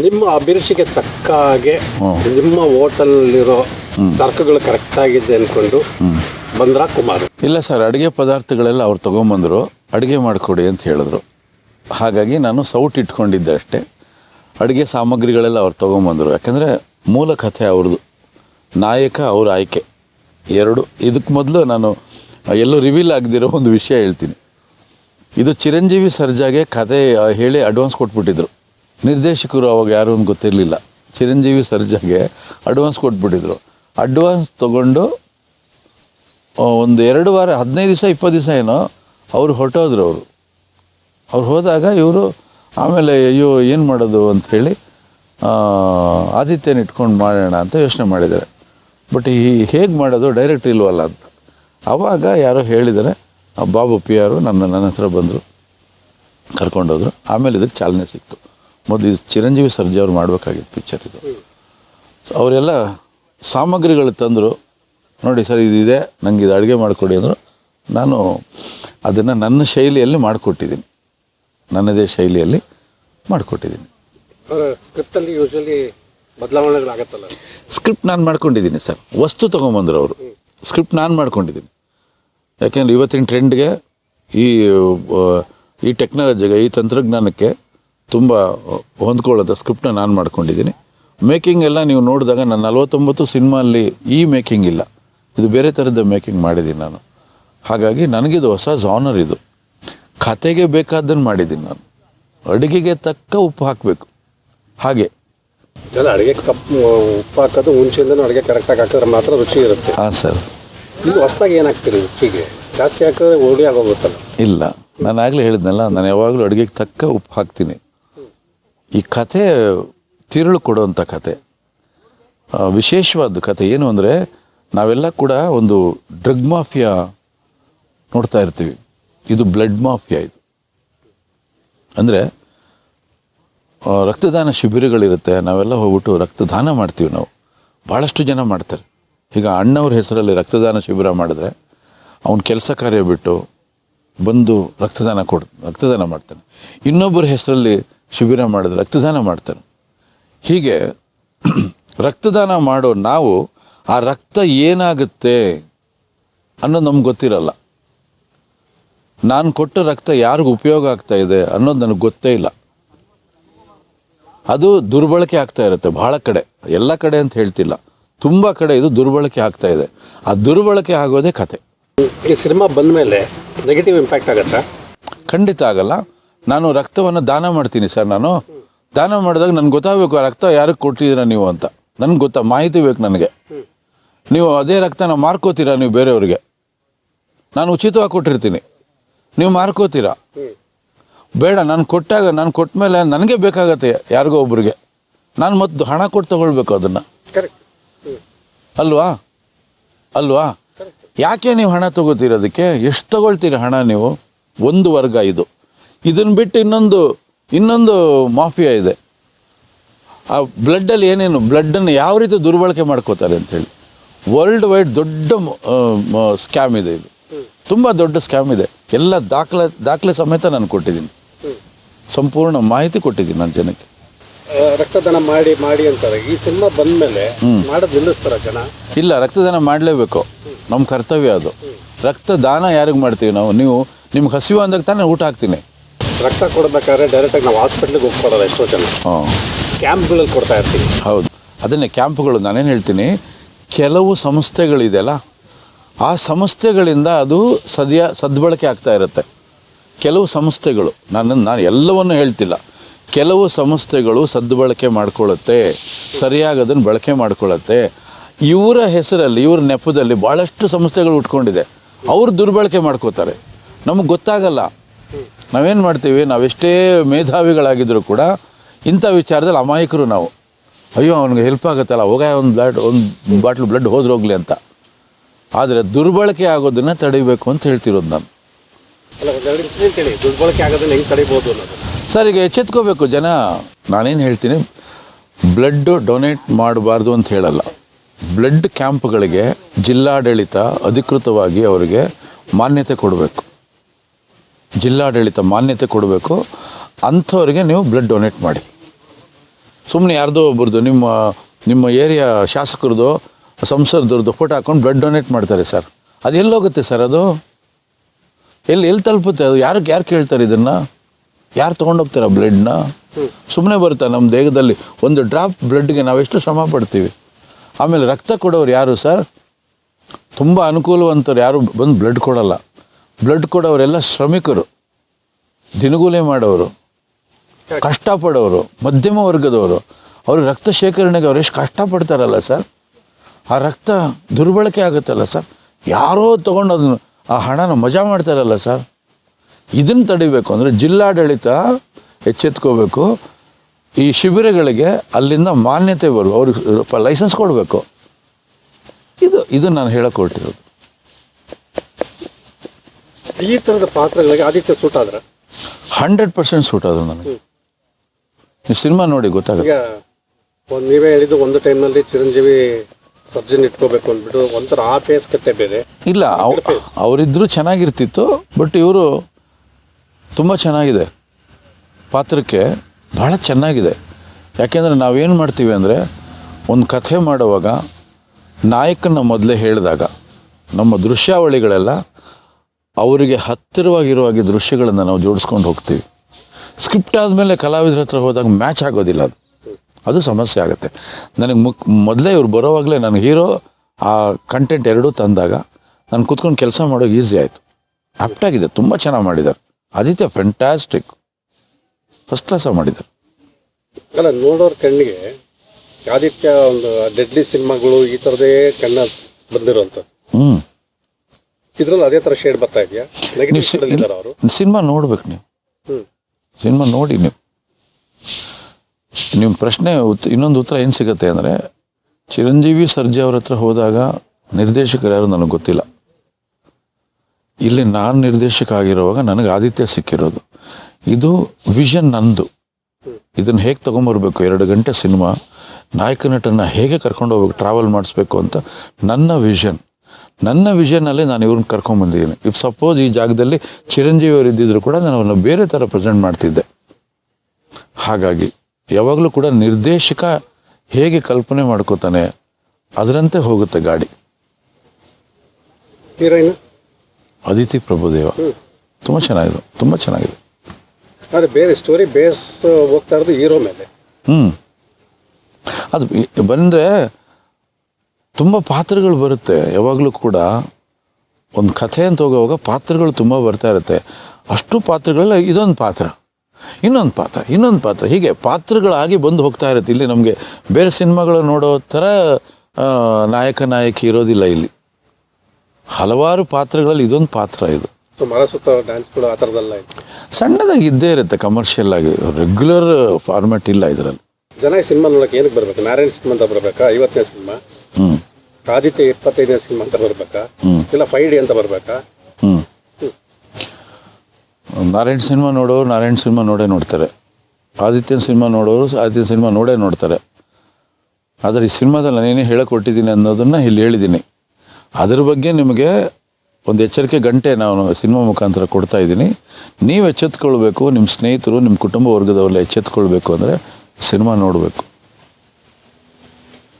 ನಿಮ್ಮ ಅಭಿರುಚಿಗೆ ತಕ್ಕ ಹಾಗೆ ನಿಮ್ಮ ಹೋಟೆಲ್ನಲ್ಲಿರೋ ಸರಕುಗಳು ಕರೆಕ್ಟ್ ಆಗಿದೆ ಅನ್ಕೊಂಡು ಬಂದ್ರ ಕುಮಾರ್? ಇಲ್ಲ ಸರ್, ಅಡುಗೆ ಪದಾರ್ಥಗಳೆಲ್ಲ ಅವ್ರು ತೊಗೊಂಬಂದರು. ಅಡುಗೆ ಮಾಡಿಕೊಡಿ ಅಂತ ಹೇಳಿದ್ರು. ಹಾಗಾಗಿ ನಾನು ಸೌಟ್ ಇಟ್ಕೊಂಡಿದ್ದೆ ಅಷ್ಟೇ. ಅಡುಗೆ ಸಾಮಗ್ರಿಗಳೆಲ್ಲ ಅವ್ರು ತೊಗೊಂಬಂದರು. ಯಾಕಂದರೆ ಮೂಲ ಕಥೆ ಅವ್ರದ್ದು. ನಾಯಕ ಅವ್ರ ಆಯ್ಕೆ. ಎರಡು ಇದಕ್ಕೆ ಮೊದಲು ನಾನು ಎಲ್ಲೂ ರಿವೀಲ್ ಆಗದಿರೋ ಒಂದು ವಿಷಯ ಹೇಳ್ತೀನಿ. ಇದು ಚಿರಂಜೀವಿ ಸರ್ಜಾಗೆ ಕತೆ ಹೇಳಿ ಅಡ್ವಾನ್ಸ್ ಕೊಟ್ಬಿಟ್ಟಿದ್ರು. ನಿರ್ದೇಶಕರು ಅವಾಗ ಯಾರು ಒಂದು ಗೊತ್ತಿರಲಿಲ್ಲ. ಚಿರಂಜೀವಿ ಸರ್ಜಾಗೆ ಅಡ್ವಾನ್ಸ್ ಕೊಟ್ಬಿಟ್ಟಿದ್ರು. ಅಡ್ವಾನ್ಸ್ ತೊಗೊಂಡು ಒಂದು ಎರಡು ವಾರ ಹದಿನೈದು ದಿವಸ ಇಪ್ಪತ್ತು ದಿವಸ ಏನೋ ಅವರು ಹೊರಟೋದ್ರು ಅವರು. ಅವ್ರು ಹೋದಾಗ ಇವರು ಆಮೇಲೆ ಅಯ್ಯೋ ಏನು ಮಾಡೋದು ಆ, ಆದಿತ್ಯನ ಇಟ್ಕೊಂಡು ಮಾಡೋಣ ಅಂತ ಯೋಚನೆ ಮಾಡಿದ್ದಾರೆ. ಬಟ್ ಈ ಹೇಗೆ ಮಾಡೋದು ಡೈರೆಕ್ಟ್ ಇಲ್ವಲ್ಲ ಅಂತ. ಆವಾಗ ಯಾರೋ ಹೇಳಿದರೆ ಬಾಬು ಪಿ ಆರು ನನ್ನ ನನ್ನ ಹತ್ರ ಬಂದರು ಕರ್ಕೊಂಡೋದ್ರು. ಆಮೇಲೆ ಇದಕ್ಕೆ ಚಾಲನೆ ಸಿಕ್ತು. ಮೊದಲು ಇದು ಚಿರಂಜೀವಿ ಸರ್ಜಿ ಅವ್ರು ಮಾಡಬೇಕಾಗಿತ್ತು ಪಿಕ್ಚರ್ ಇದು. ಸೊ ಅವರೆಲ್ಲ ಸಾಮಗ್ರಿಗಳು ತಂದರು. ನೋಡಿ ಸರ್ ಇದಿದೆ ನನಗೆ ಇದು ಅಡುಗೆ ಮಾಡಿಕೊಡಿ ಅಂದರು. ನಾನು ಅದನ್ನು ನನ್ನ ಶೈಲಿಯಲ್ಲಿ ಮಾಡಿಕೊಟ್ಟಿದ್ದೀನಿ. ನನ್ನದೇ ಶೈಲಿಯಲ್ಲಿ ಮಾಡಿಕೊಟ್ಟಿದ್ದೀನಿ. ಸ್ಕ್ರಿಪ್ಟಲ್ಲಿ ಯೂಶಲಿ ಬದಲಾವಣೆಗಳಾಗತ್ತಲ್ಲ? ಸ್ಕ್ರಿಪ್ಟ್ ನಾನು ಮಾಡ್ಕೊಂಡಿದ್ದೀನಿ ಸರ್. ವಸ್ತು ತೊಗೊಂಬಂದ್ರು ಅವರು. ಸ್ಕ್ರಿಪ್ಟ್ ನಾನು ಮಾಡ್ಕೊಂಡಿದ್ದೀನಿ. ಯಾಕೆಂದ್ರೆ ಇವತ್ತಿನ ಟ್ರೆಂಡ್ಗೆ ಈ ಈ ಟೆಕ್ನಾಲಜಿಗೆ ಈ ತಂತ್ರಜ್ಞಾನಕ್ಕೆ ತುಂಬ ಹೊಂದ್ಕೊಳ್ಳೋದು ಸ್ಕ್ರಿಪ್ಟ್ನ ನಾನು ಮಾಡ್ಕೊಂಡಿದ್ದೀನಿ. ಮೇಕಿಂಗ್ ಎಲ್ಲ ನೀವು ನೋಡಿದಾಗ ನಾನು ನಲವತ್ತೊಂಬತ್ತು ಸಿನಿಮಾಲ್ಲಿ ಈ ಮೇಕಿಂಗ್ ಇಲ್ಲ. ಇದು ಬೇರೆ ಥರದ ಮೇಕಿಂಗ್ ಮಾಡಿದ್ದೀನಿ ನಾನು. ಹಾಗಾಗಿ ನನಗಿದು ಹೊಸ ಜಾನರ್ ಇದು. ಕತೆಗೆ ಬೇಕಾದ್ದನ್ನು ಮಾಡಿದ್ದೀನಿ ನಾನು. ಅಡುಗೆಗೆ ತಕ್ಕ ಉಪ್ಪು ಹಾಕಬೇಕು. ಹಾಗೆ. ಎಲ್ಲ ಅಡುಗೆ ಕಪ್ ಉಪ್ಪು ಹಾಕೋದು ಮುಂಚೆಯಿಂದನೂ ಅಡುಗೆ ಕರೆಕ್ಟಾಗಿ ಹಾಕಿದ್ರೆ ಮಾತ್ರ ರುಚಿ ಇರುತ್ತೆ. ಹಾಂ ಸರ್ ನೀವು ಹೊಸ್ದಾಗಿ ಏನಾಗ್ತೀರಿ ಹಾಕ್ತೀರಿ ಉಪ್ಪಿಗೆ ಜಾಸ್ತಿ ಹಾಕಿದ್ರೆ ಓಡಿ ಆಗೋಗುತ್ತಲ್ಲ. ಇಲ್ಲ. ನಾನು ಆಗಲೇ ಹೇಳಿದ್ನಲ್ಲ ನಾನು ಯಾವಾಗಲೂ ಅಡುಗೆಗೆ ತಕ್ಕ ಉಪ್ಪು ಹಾಕ್ತೀನಿ. ಈ ಕಥೆ ತಿರುಳು ಕೊಡುವಂಥ ಕತೆ ವಿಶೇಷವಾದ ಕತೆ ಏನು ಅಂದರೆ ನಾವೆಲ್ಲ ಕೂಡ ಒಂದು ಡ್ರಗ್ ಮಾಫಿಯಾ ನೋಡ್ತಾ ಇರ್ತೀವಿ. ಇದು ಬ್ಲಡ್ ಮಾಫಿಯಾ ಇದು. ಅಂದರೆ ರಕ್ತದಾನ ಶಿಬಿರಗಳಿರುತ್ತೆ, ನಾವೆಲ್ಲ ಹೋಗ್ಬಿಟ್ಟು ರಕ್ತದಾನ ಮಾಡ್ತೀವಿ ನಾವು. ಭಾಳಷ್ಟು ಜನ ಮಾಡ್ತಾರೆ. ಈಗ ಅಣ್ಣವ್ರ ಹೆಸರಲ್ಲಿ ರಕ್ತದಾನ ಶಿಬಿರ ಮಾಡಿದ್ರೆ, ಅವನ ಕೆಲಸ ಕಾರ್ಯ ಬಿಟ್ಟು ಬಂದು ರಕ್ತದಾನ ಕೊಡ್, ರಕ್ತದಾನ ಮಾಡ್ತಾನೆ. ಇನ್ನೊಬ್ಬರ ಹೆಸರಲ್ಲಿ ಶಿಬಿರ ಮಾಡಿದ್ರೆ ರಕ್ತದಾನ ಮಾಡ್ತಾರೆ. ಹೀಗೆ ರಕ್ತದಾನ ಮಾಡೋ ನಾವು ಆ ರಕ್ತ ಏನಾಗುತ್ತೆ ಅನ್ನೋದು ನಮ್ಗೆ ಗೊತ್ತಿರಲ್ಲ. ನಾನು ಕೊಟ್ಟ ರಕ್ತ ಯಾರಿಗೂ ಉಪಯೋಗ ಆಗ್ತಾ ಇದೆ ಅನ್ನೋದು ನನಗೆ ಗೊತ್ತೇ ಇಲ್ಲ. ಅದು ದುರ್ಬಳಕೆ ಆಗ್ತಾ ಇರುತ್ತೆ ಬಹಳ ಕಡೆ. ಎಲ್ಲ ಕಡೆ ಅಂತ ಹೇಳ್ತಿಲ್ಲ. ತುಂಬ ಕಡೆ ಇದು ದುರ್ಬಳಕೆ ಆಗ್ತಾ ಇದೆ. ಆ ದುರ್ಬಳಕೆ ಆಗೋದೇ ಕತೆ. ಈ ಸಿನಿಮಾ ಬಂದ ಮೇಲೆ ನೆಗೆಟಿವ್ ಇಂಪ್ಯಾಕ್ಟ್ ಆಗುತ್ತಾ? ಖಂಡಿತ ಆಗಲ್ಲ. ನಾನು ರಕ್ತವನ್ನು ದಾನ ಮಾಡ್ತೀನಿ ಸರ್ ನಾನು. ದಾನ ಮಾಡಿದಾಗ ನನಗೆ ಗೊತ್ತಾಗಬೇಕು ಆ ರಕ್ತ ಯಾರಿಗೆ ಕೊಟ್ಟಿದ್ದೀರ ನೀವು ಅಂತ. ನನಗೆ ಗೊತ್ತಾ ಮಾಹಿತಿ ಬೇಕು ನನಗೆ. ನೀವು ಅದೇ ರಕ್ತನ ಮಾರ್ಕೋತೀರಾ ನೀವು ಬೇರೆಯವ್ರಿಗೆ? ನಾನು ಉಚಿತವಾಗಿ ಕೊಟ್ಟಿರ್ತೀನಿ. ನೀವು ಮಾರ್ಕೋತೀರಾ? ಬೇಡ ನಾನು ಕೊಟ್ಟಾಗ ನಾನು ಕೊಟ್ಟ ಮೇಲೆ ನನಗೆ ಬೇಕಾಗತ್ತೆ ಯಾರಿಗೋ ಒಬ್ರಿಗೆ. ನಾನು ಮತ್ತು ಹಣ ಕೊಟ್ಟು ತಗೊಳ್ಬೇಕು ಅದನ್ನು. ಕರೆಕ್ಟ್ ಅಲ್ವಾ? ಅಲ್ವಾ? ಯಾಕೆ ನೀವು ಹಣ ತಗೋತೀರ ಅದಕ್ಕೆ? ಎಷ್ಟು ತಗೊಳ್ತೀರ ಹಣ ನೀವು? ಒಂದು ವರ್ಗ ಇದು. ಇದನ್ನು ಬಿಟ್ಟು ಇನ್ನೊಂದು ಇನ್ನೊಂದು ಮಾಫಿಯಾ ಇದೆ. ಆ ಬ್ಲಡ್ಡಲ್ಲಿ ಏನೇನು ಬ್ಲಡ್ಡನ್ನು ಯಾವ ರೀತಿ ದುರ್ಬಳಕೆ ಮಾಡ್ಕೋತಾರೆ ಅಂತೇಳಿ. ವರ್ಲ್ಡ್ ವೈಡ್ ದೊಡ್ಡ ಸ್ಕ್ಯಾಮ್ ಇದೆ ಇದು. ತುಂಬ ದೊಡ್ಡ ಸ್ಕ್ಯಾಮ್ ಇದೆ. ಎಲ್ಲ ದಾಖಲೆ ದಾಖಲೆ ಸಮೇತ ನಾನು ಕೊಟ್ಟಿದ್ದೀನಿ. ಸಂಪೂರ್ಣ ಮಾಹಿತಿ ಕೊಟ್ಟಿದ್ದೀನಿ ನಾನು ಜನಕ್ಕೆ. ರಕ್ತದಾನ ಮಾಡಿ ಮಾಡಿ ಅಂತಾರೆ. ಈ ಸಿನಿಮಾ ಬಂದ ಮೇಲೆ ಮಾಡೋದು ನಿಲ್ಲಿಸ್ತಾರ ಜನ? ಇಲ್ಲ ರಕ್ತದಾನ ಮಾಡಲೇಬೇಕು. ನಮ್ಮ ಕರ್ತವ್ಯ ಅದು. ರಕ್ತದಾನ ಯಾರಿಗೆ ಮಾಡ್ತೀವಿ ನಾವು? ನೀವು ನಿಮ್ಗೆ ಹಸಿವು ಅಂದಾಗ ತಾನೇ ಊಟ ಹಾಕ್ತೀನಿ. ರಕ್ತ ಕೊಡ್ಬೇಕಾದ್ರೆ ಡೈರೆಕ್ಟಾಗಿ ನಾವು ಹಾಸ್ಪಿಟ್ಲಿಗೆ ಹೋಗಿ ಕೊಡೋಲ್ಲ ಎಷ್ಟೋ ಜನ. ಹಾಂ. ಕ್ಯಾಂಪ್ಗಳಲ್ಲಿ ಕೊಡ್ತಾ ಇರ್ತೀವಿ. ಹೌದು. ಅದನ್ನೇ ಕ್ಯಾಂಪ್ಗಳು ನಾನೇನು ಹೇಳ್ತೀನಿ ಕೆಲವು ಸಂಸ್ಥೆಗಳಿದೆಯಲ್ಲ ಆ ಸಂಸ್ಥೆಗಳಿಂದ ಅದು ಸದ್ಯ ಸದ್ಬಳಕೆ ಆಗ್ತಾ ಇರುತ್ತೆ. ಕೆಲವು ಸಂಸ್ಥೆಗಳು ನಾನು ನಾನು ಎಲ್ಲವನ್ನು ಹೇಳ್ತಿಲ್ಲ. ಕೆಲವು ಸಂಸ್ಥೆಗಳು ಸದ್ಬಳಕೆ ಮಾಡ್ಕೊಳ್ಳುತ್ತೆ ಸರಿಯಾಗಿ ಅದನ್ನು ಬಳಕೆ ಮಾಡ್ಕೊಳ್ಳುತ್ತೆ. ಇವರ ಹೆಸರಲ್ಲಿ ಇವರ ನೆಪದಲ್ಲಿ ಭಾಳಷ್ಟು ಸಂಸ್ಥೆಗಳು ಉಟ್ಕೊಂಡಿದೆ. ಅವರು ದುರ್ಬಳಕೆ ಮಾಡ್ಕೋತಾರೆ. ನಮಗೆ ಗೊತ್ತಾಗಲ್ಲ. ನಾವೇನು ಮಾಡ್ತೀವಿ? ನಾವೆಷ್ಟೇ ಮೇಧಾವಿಗಳಾಗಿದ್ದರೂ ಕೂಡ ಇಂಥ ವಿಚಾರದಲ್ಲಿ ಅಮಾಯಕರು ನಾವು. ಅಯ್ಯೋ ಅವನಿಗೆ ಹೆಲ್ಪ್ ಆಗುತ್ತಲ್ಲ ಹೋಗ ಒಂದು ಬ್ಲಡ್ ಒಂದು ಬಾಟ್ಲು ಬ್ಲಡ್ ಹೋದ್ರೆ ಹೋಗ್ಲಿ ಅಂತ. ಆದರೆ ದುರ್ಬಳಕೆ ಆಗೋದನ್ನು ತಡಿಬೇಕು ಅಂತ ಹೇಳ್ತಿರೋದು ನಾನು. ದುರ್ಬಳಕೆ ಆಗೋದನ್ನ ಹೆಂಗೆ ತಡಿಬೋದು ಸರ್ ಈಗ ಎಚ್ಚೆತ್ಕೋಬೇಕು ಜನ. ನಾನೇನು ಹೇಳ್ತೀನಿ ಬ್ಲಡ್ ಡೊನೇಟ್ ಮಾಡಬಾರ್ದು ಅಂತ ಹೇಳಲ್ಲ. ಬ್ಲಡ್ ಕ್ಯಾಂಪ್ಗಳಿಗೆ ಜಿಲ್ಲಾಡಳಿತ ಅಧಿಕೃತವಾಗಿ ಅವರಿಗೆ ಮಾನ್ಯತೆ ಕೊಡಬೇಕು. ಜಿಲ್ಲಾಡಳಿತ ಮಾನ್ಯತೆ ಕೊಡಬೇಕು, ಅಂಥವ್ರಿಗೆ ನೀವು ಬ್ಲಡ್ ಡೊನೇಟ್ ಮಾಡಿ. ಸುಮ್ಮನೆ ಯಾರ್ದೋ ಒಬ್ರದ್ದು, ನಿಮ್ಮ ನಿಮ್ಮ ಏರಿಯಾ ಶಾಸಕರದು ಸಂಸದರದ್ದು ಫೋಟೋ ಹಾಕೊಂಡು ಬ್ಲಡ್ ಡೊನೇಟ್ ಮಾಡ್ತಾರೆ ಸರ್. ಅದು ಎಲ್ಲೋಗುತ್ತೆ ಸರ್ ಅದು? ಎಲ್ಲಿ ಎಲ್ಲಿ ತಲುಪುತ್ತೆ ಅದು? ಯಾರು ಯಾರು ಕೇಳ್ತಾರೆ ಇದನ್ನು? ಯಾರು ತೊಗೊಂಡೋಗ್ತಾರೆ ಬ್ಲಡ್ನ ಸುಮ್ಮನೆ ಬರುತ್ತೆ ನಮ್ಮ ದೇಹದಲ್ಲಿ? ಒಂದು ಡ್ರಾಪ್ ಬ್ಲಡ್ಗೆ ನಾವೆಷ್ಟು ಶ್ರಮ ಪಡ್ತೀವಿ? ಆಮೇಲೆ ರಕ್ತ ಕೊಡೋರು ಯಾರು ಸರ್? ತುಂಬ ಅನುಕೂಲವಂತರು ಯಾರು ಬಂದು ಬ್ಲಡ್ ಕೊಡಲ್ಲ. ಬ್ಲಡ್ ಕೊಡೋರೆಲ್ಲ ಶ್ರಮಿಕರು, ದಿನಗೂಲೆ ಮಾಡೋರು, ಕಷ್ಟಪಡೋರು, ಮಧ್ಯಮ ವರ್ಗದವರು. ಅವರು ರಕ್ತ ಶೇಖರಣೆಗೆ ಅವ್ರು ಎಷ್ಟು ಕಷ್ಟಪಡ್ತಾರಲ್ಲ ಸರ್? ಆ ರಕ್ತ ದುರ್ಬಳಕೆ ಆಗುತ್ತಲ್ಲ ಸರ್? ಯಾರೋ ತೊಗೊಂಡು ಅದನ್ನು, ಆ ಹಣನ ಮಜಾ ಮಾಡ್ತಾರಲ್ಲ ಸರ್? ಇದನ್ನು ತಡಿಬೇಕು ಅಂದರೆ ಜಿಲ್ಲಾಡಳಿತ ಎಚ್ಚೆತ್ಕೋಬೇಕು. ಈ ಶಿಬಿರಗಳಿಗೆ ಅಲ್ಲಿಂದ ಮಾನ್ಯತೆ ಬರು ಅವ್ರಿಗೆ ಲೈಸೆನ್ಸ್ ಕೊಡಬೇಕು. ಇದು ಇದು ನಾನು ಹೇಳಕ್ಕೆ ಹೊರಟಿರೋದು ಈ ಥರದ ಪಾತ್ರಗಳಿಗೆ ಆದಿತ್ಯ ಸೂಟ್ ಆದ್ರೆ? ಹಂಡ್ರೆಡ್ ಪರ್ಸೆಂಟ್ ಸೂಟ್ ಆದ್ರು ನನಗೆ. ನೀವು ಸಿನಿಮಾ ನೋಡಿ ಗೊತ್ತಾಗುತ್ತೆ. ಈಗ ಒಂದು ನೀವೇ ಹೇಳಿದ್ದು ಒಂದು ಟೈಮ್ನಲ್ಲಿ ಚಿರಂಜೀವಿ ಸರ್ಜನ್ ಇಟ್ಕೋಬೇಕು ಅಂದ್ಬಿಟ್ಟು ಒಂಥರ ಆ ಫೇಸ್ ಕತೆ ಬೇರೆ. ಇಲ್ಲ ಅವ್- ಚೆನ್ನಾಗಿರ್ತಿತ್ತು ಬಟ್ ಇವರು ತುಂಬ ಚೆನ್ನಾಗಿದೆ. ಪಾತ್ರಕ್ಕೆ ಭಾಳ ಚೆನ್ನಾಗಿದೆ. ಯಾಕೆಂದರೆ ನಾವೇನು ಮಾಡ್ತೀವಿ ಅಂದರೆ ಒಂದು ಕಥೆ ಮಾಡುವಾಗ ನಾಯಕನ ಮೊದಲೇ ಹೇಳಿದಾಗ ನಮ್ಮ ದೃಶ್ಯಾವಳಿಗಳೆಲ್ಲ ಅವರಿಗೆ ಹತ್ತಿರವಾಗಿರುವಾಗ ದೃಶ್ಯಗಳನ್ನು ನಾವು ಜೋಡಿಸ್ಕೊಂಡು ಹೋಗ್ತೀವಿ. ಸ್ಕ್ರಿಪ್ಟ್ ಆದಮೇಲೆ ಕಲಾವಿದರ ಹತ್ರ ಹೋದಾಗ ಮ್ಯಾಚ್ ಆಗೋದಿಲ್ಲ ಅದು. ಅದು ಸಮಸ್ಯೆ ಆಗುತ್ತೆ. ನನಗೆ ಮುಕ್ ಮೊದಲೇ ಇವ್ರು ಬರೋವಾಗಲೇ ನಾನು ಹೀರೋ ಆ ಕಂಟೆಂಟ್ ಎರಡೂ ತಂದಾಗ ನಾನು ಕೂತ್ಕೊಂಡು ಕೆಲಸ ಮಾಡೋಕೆ ಈಸಿ ಆಯಿತು. ಆಪ್ಟಾಗಿದೆ ತುಂಬ ಚೆನ್ನಾಗಿ ಮಾಡಿದ್ದಾರೆ ಆದಿತ್ಯ ಫೆಂಟಾಸ್ಟಿಕ್ ಫಸ್ಟ್ ಕ್ಲಾಸ ಮಾಡಿದ್ದಾರೆ ಅಲ್ಲ ನೋಡೋರ ಕಣ್ಣಿಗೆ ಆದಿತ್ಯ ಒಂದು ಡೆಡ್ಲಿ ಸಿನಿಮಾಗಳು ಈ ಥರದೇ ಕಣ್ಣ ಬಂದಿರುವಂಥದ್ದು. ಹ್ಞೂ ಇದ್ರಲ್ಲಿ ಅದೇ ಥರ ಶೇಡ್ ಬರ್ತಾ ಇದೆಯಾ? ನೆಗೆಟಿವ್ ಇದ್ದಾರೆ ಅವರು? ಸಿನಿಮಾ ನೋಡ್ಬೇಕು ನೀವು. ಸಿನಿಮಾ ನೋಡಿ ನೀವು. ನಿಮ್ಮ ಪ್ರಶ್ನೆ ಉತ್ ಇನ್ನೊಂದು ಉತ್ತರ ಏನು ಸಿಗುತ್ತೆ ಅಂದರೆ ಚಿರಂಜೀವಿ ಸರ್ಜಾ ಅವ್ರ ಹತ್ರ ಹೋದಾಗ ನಿರ್ದೇಶಕರು ಯಾರು ನನಗೆ ಗೊತ್ತಿಲ್ಲ. ಇಲ್ಲಿ ನಾನು ನಿರ್ದೇಶಕ ಆಗಿರುವಾಗ ನನಗೆ ಆದಿತ್ಯ ಸಿಕ್ಕಿರೋದು. ಇದು ವಿಷನ್ ನಂದು. ಇದನ್ನು ಹೇಗೆ ತೊಗೊಂಬರ್ಬೇಕು? ಎರಡು ಗಂಟೆ ಸಿನಿಮಾ ನಾಯಕ ನಟನ ಹೇಗೆ ಕರ್ಕೊಂಡು ಹೋಗ್ಬೇಕು ಟ್ರಾವೆಲ್ ಮಾಡಿಸ್ಬೇಕು ಅಂತ ನನ್ನ ವಿಷನ್ ನನ್ನ ವಿಷಯನಲ್ಲೇ ನಾನು ಇವ್ರನ್ನ ಕರ್ಕೊಂಡ್ಬಂದಿದ್ದೀನಿ ಇಫ್ ಸಪೋಸ್ ಈ ಜಾಗದಲ್ಲಿ ಚಿರಂಜೀವಿ ಅವರು ಇದ್ದಿದ್ರು ಕೂಡ ನಾನು ಅವ್ರನ್ನ ಬೇರೆ ಥರ ಪ್ರೆಸೆಂಟ್ ಮಾಡ್ತಿದ್ದೆ. ಹಾಗಾಗಿ ಯಾವಾಗಲೂ ಕೂಡ ನಿರ್ದೇಶಕ ಹೇಗೆ ಕಲ್ಪನೆ ಮಾಡ್ಕೋತಾನೆ ಅದರಂತೆ ಹೋಗುತ್ತೆ ಗಾಡಿ. ಹೀರೋಯಿನ್? ಅದಿತಿ ಪ್ರಭುದೇವ. ತುಂಬ ಚೆನ್ನಾಗಿದೆ ತುಂಬ ಚೆನ್ನಾಗಿದೆ. ಆದರೆ ಬೇರೆ ಸ್ಟೋರಿ ಬೇಸ್ ಹೋಗ್ತಾ ಇರೋದು ಹೀರೋ ಮೇಲೆ. ಹ್ಞೂ ಅದು ಬಂದರೆ ತುಂಬ ಪಾತ್ರಗಳು ಬರುತ್ತೆ. ಯಾವಾಗಲೂ ಕೂಡ ಒಂದು ಕಥೆ ಅಂತ ಹೋಗುವಾಗ ಪಾತ್ರಗಳು ತುಂಬ ಬರ್ತಾ ಇರುತ್ತೆ. ಅಷ್ಟು ಪಾತ್ರಗಳೆಲ್ಲ ಇದೊಂದು ಪಾತ್ರ ಇನ್ನೊಂದು ಪಾತ್ರ ಇನ್ನೊಂದು ಪಾತ್ರ. ಹೀಗೆ ಪಾತ್ರಗಳಾಗಿ ಬಂದು ಹೋಗ್ತಾ ಇರುತ್ತೆ. ಇಲ್ಲಿ ನಮಗೆ ಬೇರೆ ಸಿನಿಮಾಗಳು ನೋಡೋ ಥರ ನಾಯಕ ನಾಯಕಿ ಇರೋದಿಲ್ಲ ಇಲ್ಲಿ. ಹಲವಾರು ಪಾತ್ರಗಳಲ್ಲಿ ಇದೊಂದು ಪಾತ್ರ ಇದು. ಸಣ್ಣದಾಗಿ ಇದ್ದೇ ಇರುತ್ತೆ ಕಮರ್ಷಿಯಲ್ ಆಗಿ. ರೆಗ್ಯುಲರ್ ಫಾರ್ಮ್ಯಾಟ್ ಇಲ್ಲ ಇದರಲ್ಲಿ. ಜನ ಸಿನಿಮಾ ನೋಡಕ್ಕೆ ಏನಕ್ಕೆ ಬರಬೇಕು? ನಾರಾಯಣ ಸಿನಿಮಾ ಅಂತ ಬರಬೇಕಾ? ಐವತ್ತನೇ ಸಿನಿಮಾ? ಆದಿತ್ಯ ಇಪ್ಪತ್ತೈದನೇ ಸಿನಿಮಾ ಅಂತ ಬರ್ಬೇಕಾ? ಇಲ್ಲ ಫೈವ್ ಡಿ ಅಂತ ಬರ್ಬೇಕಾ? ನಾರಾಯಣ್ ಸಿನಿಮಾ ನೋಡೋರು ನಾರಾಯಣ್ ಸಿನಿಮಾ ನೋಡೇ ನೋಡ್ತಾರೆ. ಆದಿತ್ಯನ ಸಿನಿಮಾ ನೋಡೋರು ಆದಿತ್ಯನ ಸಿನಿಮಾ ನೋಡೇ ನೋಡ್ತಾರೆ. ಆದರೆ ಈ ಸಿನಿಮಾದಲ್ಲಿ ನಾನೇನೇ ಹೇಳಕೊಟ್ಟಿದ್ದೀನಿ ಅನ್ನೋದನ್ನು ಇಲ್ಲಿ ಹೇಳಿದ್ದೀನಿ. ಅದ್ರ ಬಗ್ಗೆ ನಿಮಗೆ ಒಂದು ಎಚ್ಚರಿಕೆ ಗಂಟೆ ನಾನು ಸಿನಿಮಾ ಮುಖಾಂತರ ಕೊಡ್ತಾ ಇದ್ದೀನಿ. ನೀವು ಎಚ್ಚೆತ್ಕೊಳ್ಬೇಕು ನಿಮ್ಮ ಸ್ನೇಹಿತರು ನಿಮ್ಮ ಕುಟುಂಬ ವರ್ಗದವರೆಲ್ಲ ಎಚ್ಚೆತ್ಕೊಳ್ಬೇಕು ಅಂದರೆ ಸಿನಿಮಾ ನೋಡಬೇಕು.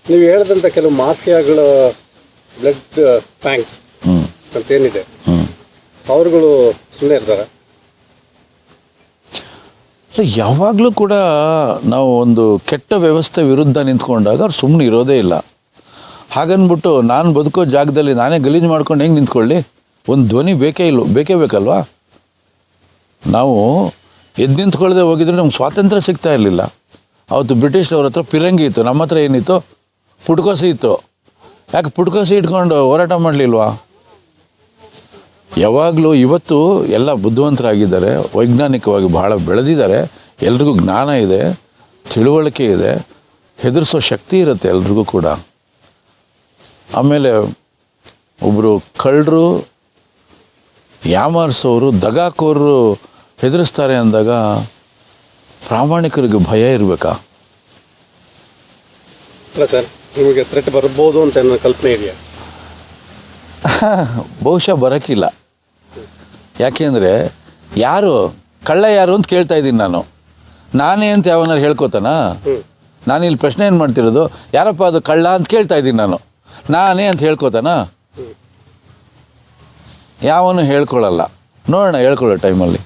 ನೀವು ಹೇಳಿದಂಥ ಕೆಲವು ಮಾಫಿಯಾಗಳ ಬ್ಲಡ್ ಬ್ಯಾಂಕ್ಸ್ ಅಂತ ಏನಿದೆ ಅವ್ರುಗಳು ಸುಮ್ಮನೆ ಇರ್ತಾರೆ? ಯಾವಾಗಲೂ ಕೂಡ ನಾವು ಒಂದು ಕೆಟ್ಟ ವ್ಯವಸ್ಥೆ ವಿರುದ್ಧ ನಿಂತ್ಕೊಂಡಾಗ ಅವ್ರು ಸುಮ್ಮನೆ ಇರೋದೇ ಇಲ್ಲ. ಹಾಗನ್ಬಿಟ್ಟು ನಾನು ಬದುಕೋ ಜಾಗದಲ್ಲಿ ನಾನೇ ಗಲೀಜು ಮಾಡ್ಕೊಂಡು ಹೆಂಗೆ ನಿಂತ್ಕೊಳ್ಳಿ? ಒಂದು ಧ್ವನಿ ಬೇಕೇ ಇಲ್ಲ ಬೇಕೇ ಬೇಕಲ್ವಾ? ನಾವು ಎದ್ದು ನಿಂತ್ಕೊಳ್ಳದೆ ಹೋಗಿದ್ರೆ ನಮ್ಗೆ ಸ್ವಾತಂತ್ರ್ಯ ಸಿಗ್ತಾ ಇರಲಿಲ್ಲ. ಅವತ್ತು ಬ್ರಿಟಿಷ್ನವ್ರ ಹತ್ರ ಪಿರಂಗಿ ಇತ್ತು ನಮ್ಮ ಹತ್ರ ಏನಿತ್ತು? ಪುಟ್ಕೋಸಿ ಇತ್ತು ಯಾಕೆ ಪುಟ್ಕೋಸಿ ಇಟ್ಕೊಂಡು ಹೋರಾಟ ಮಾಡಲಿಲ್ವಾ? ಯಾವಾಗಲೂ ಇವತ್ತು ಎಲ್ಲ ಬುದ್ಧಿವಂತರಾಗಿದ್ದಾರೆ, ವೈಜ್ಞಾನಿಕವಾಗಿ ಬಹಳ ಬೆಳೆದಿದ್ದಾರೆ, ಎಲ್ರಿಗೂ ಜ್ಞಾನ ಇದೆ, ತಿಳುವಳಿಕೆ ಇದೆ, ಹೆದರಿಸೋ ಶಕ್ತಿ ಇರುತ್ತೆ ಎಲ್ರಿಗೂ ಕೂಡ. ಆಮೇಲೆ ಒಬ್ಬರು ಕಳ್ಳರು, ಯಾಮಾರಿಸೋರು ದಗಾಕೋರು ಹೆದರಿಸ್ತಾರೆ ಅಂದಾಗ ಪ್ರಾಮಾಣಿಕರಿಗೆ ಭಯ ಇರಬೇಕಾ? ಸರ್ ನಿಮಗೆ ಥ್ರೆಟ್ ಬರ್ಬೋದು ಅಂತ ನನ್ನ ಕಲ್ಪನೆ ಇದೆಯಾ? ಬಹುಶಃ ಬರೋಕ್ಕಿಲ್ಲ ಯಾಕೆಂದರೆ ಯಾರು ಕಳ್ಳ ಯಾರು ಅಂತ ಕೇಳ್ತಾ ಇದ್ದೀನಿ ನಾನು. ನಾನೇ ಅಂತ ಯಾವನಾರು ಹೇಳ್ಕೊತಾನ? ನಾನು ಇಲ್ಲಿ ಪ್ರಶ್ನೆ ಏನು ಮಾಡ್ತಿರೋದು? ಯಾರಪ್ಪ ಅದು ಕಳ್ಳ ಅಂತ ಕೇಳ್ತಾ ಇದ್ದೀನಿ ನಾನು. ನಾನೇ ಅಂತ ಹೇಳ್ಕೊತಾನ? ಯಾವನು ಹೇಳ್ಕೊಳ್ಳಲ್ಲ ನೋಡೋಣ ಹೇಳ್ಕೊಳ್ಳೋ ಟೈಮಲ್ಲಿ